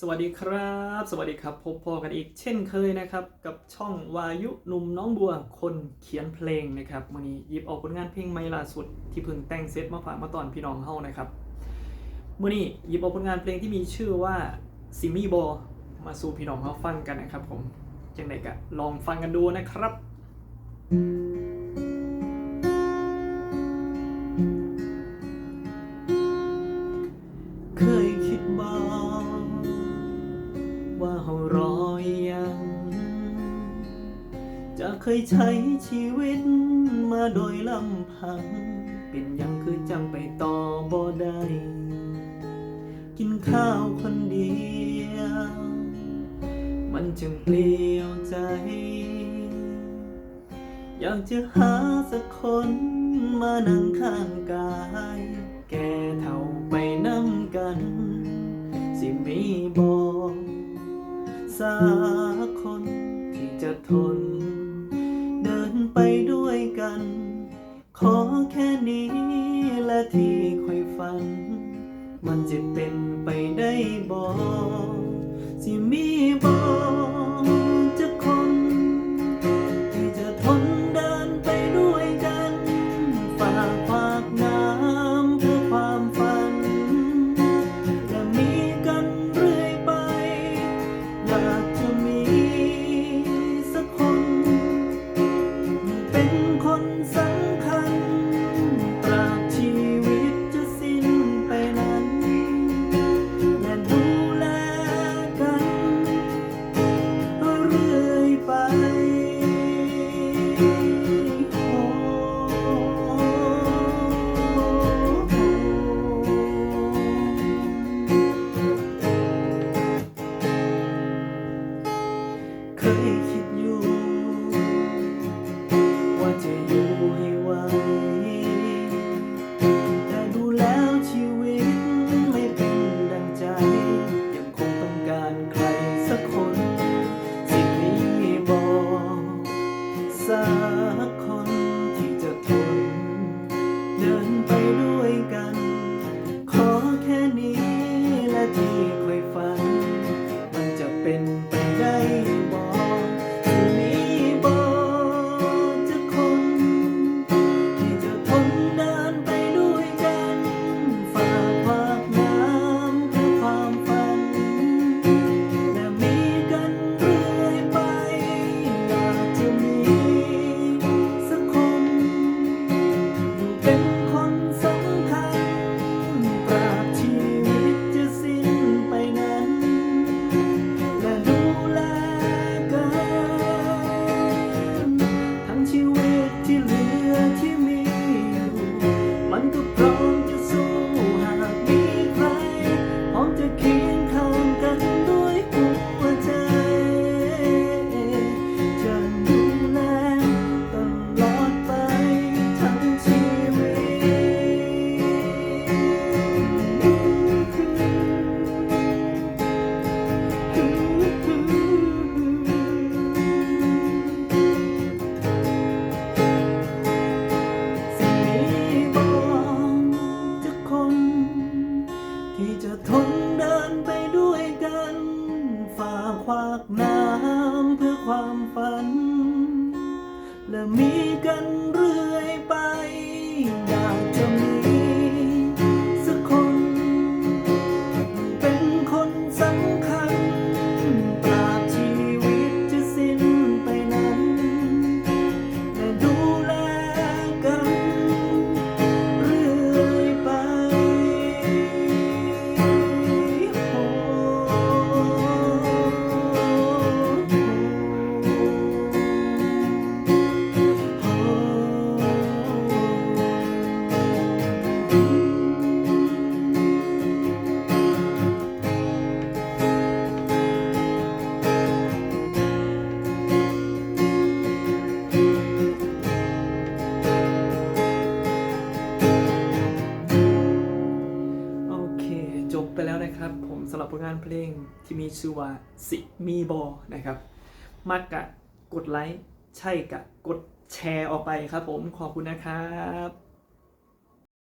สวัสดีครับ สวัสดีครับ พบพอกันอีกเช่นเคยนะครับ กับช่องวายุหนุ่มน้องบัวคนเขียนเพลงนะครับวันนี้หยิบเออกผลงานเพลงใหม่ล่าสุด ที่เพิ่งแต่งเซตมาฝากมาตอนพี่น้องเฮานะครับมื่อนี้หยิบเออกผลงานเพลงที่มีชื่อว่าซิมี่บอมาสู่พี่น้องเฮาฟังกันนะครับ ผมจังไดกะลองฟังกันดูนะครับเค เคยใช้ชีวิตมาโดยลำพัง เป็นยังคือจังไปต่อบ่ได้กินข้าวคนเดียว มันจึงเปลี่ยวใจ อยากจะหาสักคนมานั่งข้างกาย แก่เท่าไปน้ำกัน สิมีบอกสัก ไปด้วยกัน ขอแค่นี้และที่คอยฝัน มันจะเป็นไปได้บอกสิมีบอก และมีกัน เพลงที่มีชื่อว่าสิมีบอนะครับ มักกะกดไลค์ ใช่กะกดแชร์ออกไปครับผม ขอบคุณนะครับ